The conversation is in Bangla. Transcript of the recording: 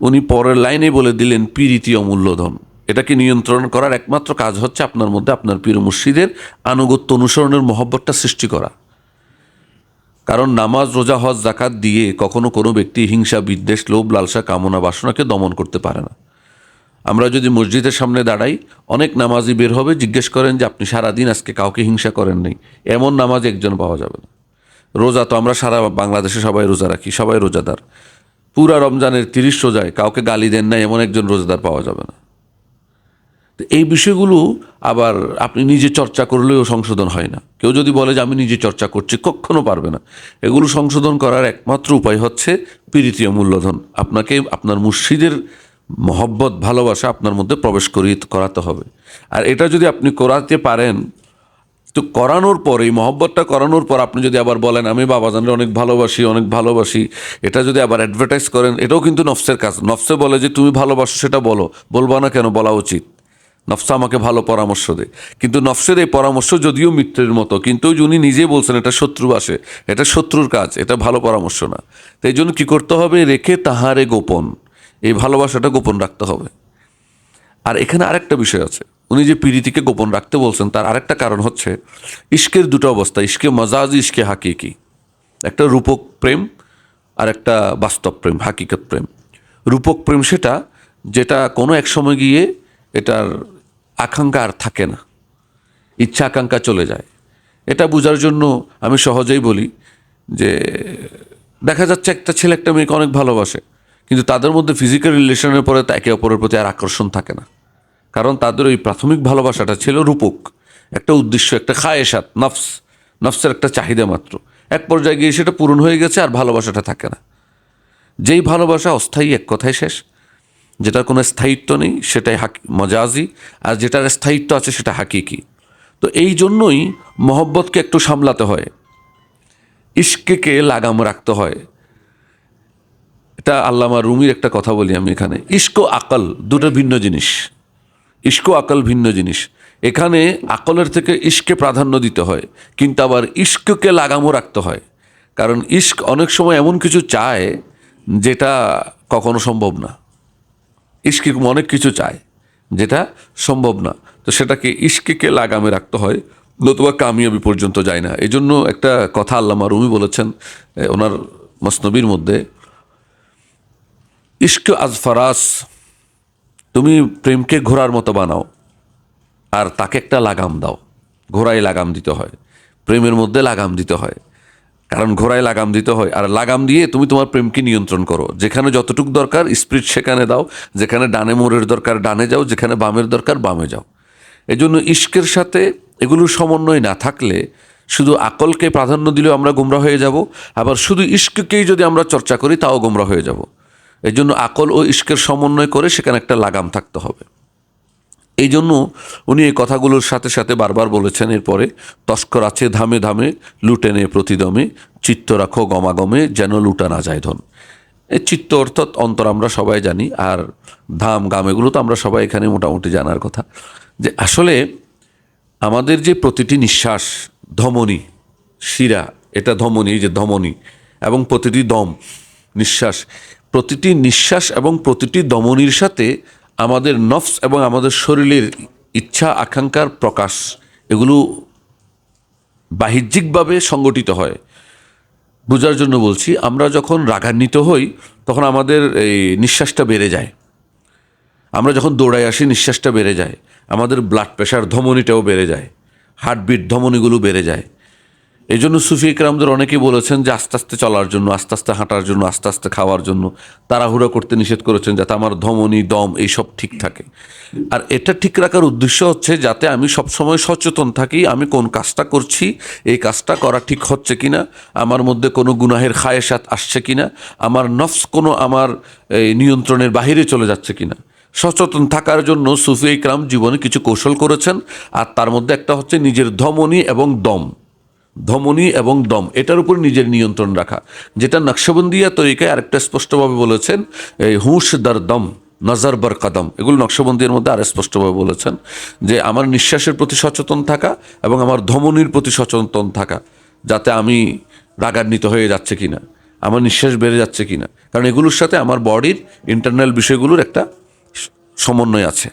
উনি পরের লাইনে বলে দিলেন পিরিতি অমূল্যধন এটাকে নিয়ন্ত্রণ করার একমাত্র কাজ হচ্ছে আপনার মধ্যে আপনার পীর মুর্শিদের আনুগত্য অনুসরণের মহব্বতটা সৃষ্টি করা। কারণ নামাজ, রোজা, হজ জাকাত দিয়ে কখনো কোনো ব্যক্তি হিংসা, বিদ্বেষ, লোভ, লালসা, কামনা, বাসনাকে দমন করতে পারে না। আমরা যদি মসজিদের সামনে দাঁড়াই, অনেক নামাজি বের হবে, জিজ্ঞেস করেন যে, আপনি সারাদিন আজকে কাউকে হিংসা করেন নাই? এমন নামাজ একজন পাওয়া যাবে না। রোজা তো আমরা সারা বাংলাদেশে সবাই রোজা রাখি, সবাই রোজাদার। পুরা রমজানের তিরিশ রোজায় কাউকে গালি দেন না, এমন একজন রোজাদার পাওয়া যাবে না। তো এই বিষয়গুলো আবার আপনি নিজে চর্চা করলেও সংশোধন হয় না। কেউ যদি বলে যে, আমি নিজে চর্চা করছি কখনো পারবে না। এগুলো সংশোধন করার একমাত্র উপায় হচ্ছে পীড়িতীয় মূল্যধন। আপনাকে, আপনার মুর্শিদের মহব্বত, ভালোবাসা আপনার মধ্যে প্রবেশ করিয়ে করাতে হবে। আর এটা যদি আপনি করাতে পারেন তো করানোর পর, এই মহব্বতটা করানোর পর আপনি যদি আবার বলেন, আমি বাবাজানরে অনেক ভালোবাসি অনেক ভালোবাসি। এটা যদি আবার অ্যাডভার্টাইজ করেন, এটাও কিন্তু নফসের কাজ। নফসে বলে যে, তুমি ভালোবাসো, সেটা বলো। বলবা না কেন? বলা উচিত। নফসা আমাকে ভালো পরামর্শ দেয়। কিন্তু নফসের এই পরামর্শ যদিও মিত্রের মতো, কিন্তু উনি নিজে বলছেন, এটা শত্রু আসে। এটা শত্রুর কাজ, এটা ভালো পরামর্শ না। তো এই জন্য কী করতে হবে? রেখে তাহারে গোপন। এই ভালোবাসাটা গোপন রাখতে হবে। আর এখানে আরেকটা বিষয় আছে। উনি যে পীড়িতিকে গোপন রাখতে বলছেন, তার আরেকটা কারণ হচ্ছে ইস্কের দুটো অবস্থা ইস্কে মজাজ ইস্কে হাকিকি। একটা রূপক প্রেম আর একটা বাস্তব প্রেম, হাকিকত প্রেম। রূপক প্রেম সেটা, যেটা কোনো এক সময় গিয়ে এটার আকাঙ্ক্ষা আর থাকে না। ইচ্ছা আকাঙ্ক্ষা চলে যায়। এটা বোঝার জন্য আমি সহজেই বলি যে, দেখা যাচ্ছে একটা ছেলে, একটা মেয়েকে অনেক ভালোবাসে, কিন্তু তাদের মধ্যে ফিজিক্যাল রিলেশনের পরে একে অপরের প্রতি আর আকর্ষণ থাকে না। কারণ তাদের ওই প্রাথমিক ভালোবাসাটা ছিল রূপক। একটা উদ্দেশ্য, একটা খায়েসাত নফস। নফসের একটা চাহিদা মাত্র। এক পর্যায়ে গিয়ে সেটা পূরণ হয়ে গেছে, আর ভালোবাসাটা থাকে না। যেই ভালোবাসা অস্থায়ী এক কথায় শেষ। যেটার কোনো স্থায়িত্ব নেই, সেটাই হাকি, মজাজি। আর যেটার স্থায়িত্ব আছে, সেটা হাকিকি। তো এই জন্যই মহব্বতকে একটু সামলাতে হয়। ইস্কেকে লাগাম রাখতে হয়। এটা আল্লামা রুমির একটা কথা বলি আমি এখানে। ইস্কো আকল, দুটো ভিন্ন জিনিস। ইস্কো আকল ভিন্ন জিনিস। এখানে আকলের থেকে ইস্কে প্রাধান্য দিতে হয়, কিন্তু আবার ইস্ককে লাগামও রাখতে হয়। কারণ ইস্ক অনেক সময় এমন কিছু চায় যেটা কখনো সম্ভব না। ইস্কি অনেক কিছু চায় যেটা সম্ভব না। তো সেটাকে ইস্কিকে লাগামে রাখতে হয়, নতুবা কামিয়াবি পর্যন্ত যায় না। এই জন্য একটা কথা আল্লামা রুমি বলেছেন ওনার মসনবীর মধ্যে ইস্ক আজ ফরাস তুমি প্রেমকে ঘোড়ার মতো বানাও, আর তাকে একটা লাগাম দাও। ঘোড়ায় লাগাম দিতে হয়, প্রেমের মধ্যে লাগাম দিতে হয়। কারণ ঘোড়ায় লাগাম দিতে হয়, আর লাগাম দিয়ে তুমি তোমার প্রেমকে নিয়ন্ত্রণ করো। যেখানে যতটুকু দরকার, স্পিড সেখানে দাও, যেখানে ডানে মোড়ের দরকার, ডানে যাও, যেখানে বামের দরকার, বামে যাও। এই জন্য ইস্কের সাথে এগুলোর সমন্বয় না থাকলে শুধু আকলকে প্রাধান্য দিলেও আমরা গোমরা হয়ে যাব, আবার শুধু ইস্ককেই যদি আমরা চর্চা করি, তাও গোমরা হয়ে যাব। এই জন্য আকল ও ইস্কের সমন্বয় করে সেখানে একটা লাগাম থাকতে হবে। এই জন্য উনি এই কথাগুলোর সাথে সাথে বারবার বলেছেন, এরপরে, তস্কর আছে ধামে ধামে, লুটে নে প্রতিদমে, চিত্ত রাখো গমাগমে, যেন লুটা না যায় ধন। এই চিত্ত অর্থাৎ অন্তর আমরা সবাই জানি, আর ধাম, গাম, এগুলো তো আমরা সবাই এখানে মোটামুটি জানার কথা। যে আসলে আমাদের যে প্রতিটি নিঃশ্বাস, ধমনী, শিরা, এটা ধমনী যে ধমনী, এবং প্রতিটি দম, নিঃশ্বাস প্রতিটি নিঃশ্বাস এবং প্রতিটি দমনির সাথে আমাদের নফস এবং আমাদের শরীরের ইচ্ছা, আকাঙ্ক্ষার প্রকাশ, এগুলো বাহ্যিকভাবে সংগঠিত হয়। বোঝার জন্য বলছি, আমরা যখন রাগান্বিত হই, তখন আমাদের এই নিঃশ্বাসটা বেড়ে যায়। আমরা যখন দৌড়াই আসি, নিঃশ্বাসটা বেড়ে যায়। আমাদের ব্লাড প্রেশার ধমনিটাও বেড়ে যায়। হার্টবিট ধমনিগুলো বেড়ে যায়। এই জন্য সুফি ইকরামদের অনেকেই বলেছেন যে আস্তে আস্তে চলার জন্য আস্তে আস্তে হাঁটার জন্য আস্তে আস্তে খাওয়ার জন্য তাড়াহুড়ো করতে নিষেধ করেছেন যাতে আমার ধমনী দম এইসব ঠিক থাকে। আর এটা ঠিক রাখার উদ্দেশ্য হচ্ছে যাতে আমি সবসময় সচেতন থাকি আমি কোন কাজটা করছি এই কাজটা করা ঠিক হচ্ছে কিনা আমার মধ্যে কোনো গুনাহের খায়েসাত আসছে কিনা আমার নফস কোনো আমার এই, নিয়ন্ত্রণের বাহিরে চলে যাচ্ছে কিনা। সচেতন থাকার জন্য সুফি ইকরাম জীবনে কিছু কৌশল করেছেন আর তার মধ্যে একটা হচ্ছে নিজের ধমনী এবং দম। ধমনী এবং দম, এটার উপর নিজের নিয়ন্ত্রণ রাখা। যেটা নকশবন্দিয়া তরিকায় আরেকটা স্পষ্টভাবে বলেছেন, এই হুঁশ দার দম, নজর বর কদম, এগুলো নকশবন্দির মধ্যে আর স্পষ্টভাবে বলেছেন, যে আমার নিঃশ্বাসের প্রতি সচেতন থাকা এবং আমার ধমনীর প্রতি সচেতন থাকা, যাতে আমি রাগান্বিত হয়ে যাচ্ছে কিনা, আমার নিঃশ্বাস বেড়ে যাচ্ছে কিনা। কারণ এগুলোর সাথে আমার বডির ইন্টারনাল বিষয়গুলোর একটা সমন্বয় আছে।